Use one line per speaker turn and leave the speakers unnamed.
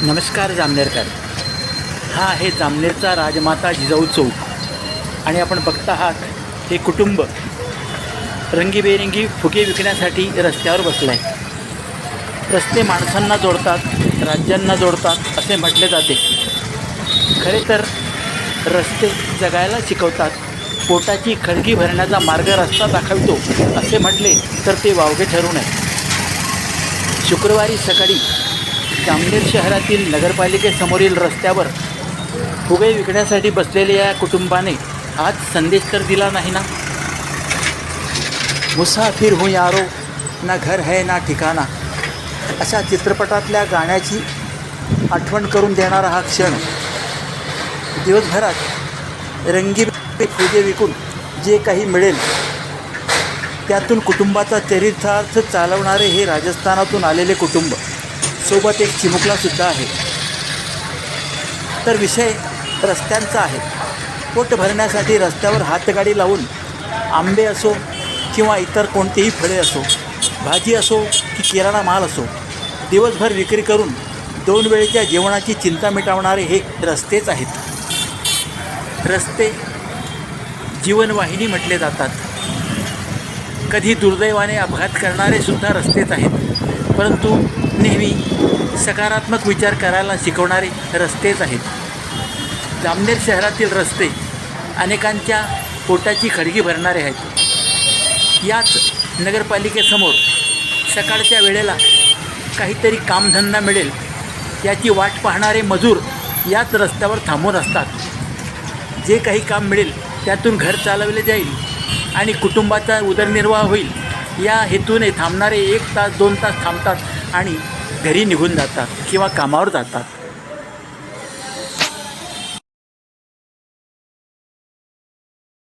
नमस्कार जामनेरकर. हा आहे जामनेरचा राजमाता जिजाऊ चौक. आणि आपण बघत आहात हे कुटुंब रंगीबेरंगी फुगे विकण्यासाठी रस्त्यावर बसलं आहे रस्ते माणसांना जोडतात राज्यांना जोडतात असे म्हटले जाते. खरे तर रस्ते जगायला शिकवतात. पोटाची खळगी भरण्याचा मार्ग रस्ता दाखवतो असे म्हटले तर ते वावगे ठरू नये. शुक्रवारी सकाळी जामनेर शहरातील नगरपालिकेसमोरील रस्त्यावर फुगे विकण्यासाठी बसलेल्या या कुटुंबाने आज संदेश तर दिला नाही ना? मुसाफिर हूँ यारो ना घर है ना ठिकाणा. अशा चित्रपटातल्या गाण्याची आठवण करून देणारा हा क्षण. दिवसभरात रंगी फुगे विकून जे काही मिळेल त्यातून कुटुंबाचा चरितार्थ चालवणारे हे राजस्थानातून आलेले कुटुंब. सोबत एक चिमुकलासुद्धा आहे. तर विषय रस्त्यांचा आहे. पोट भरण्यासाठी रस्त्यावर हातगाडी लावून आंबे असो किंवा इतर कोणतेही फळे असो भाजी असो की किराणा माल असो दिवसभर विक्री करून दोन वेळेच्या जेवणाची चिंता मिटवणारे हे रस्तेच आहेत. रस्ते जीवनवाहिनी म्हटले जातात. कधी दुर्दैवाने अपघात करणारे सुद्धा रस्तेच आहेत. परंतु नेहमी सकारात्मक विचार करायला शिकवणारे रस्तेच आहेत. जामनेर शहरातील रस्ते अनेकांच्या पोटाची खडगी भरणारे आहेत. याच नगरपालिकेसमोर सकाळच्या वेळेला काहीतरी कामधंदा मिळेल याची वाट पाहणारे मजूर याच रस्त्यावर थांबून असतात. जे काही काम मिळेल त्यातून घर चालवले जाईल आणि कुटुंबाचा उदरनिर्वाह होईल. या हेतूने थांबणारे एक तास दोन तास थांबतात आणि घरी निघून जातात किंवा कामावर जातात.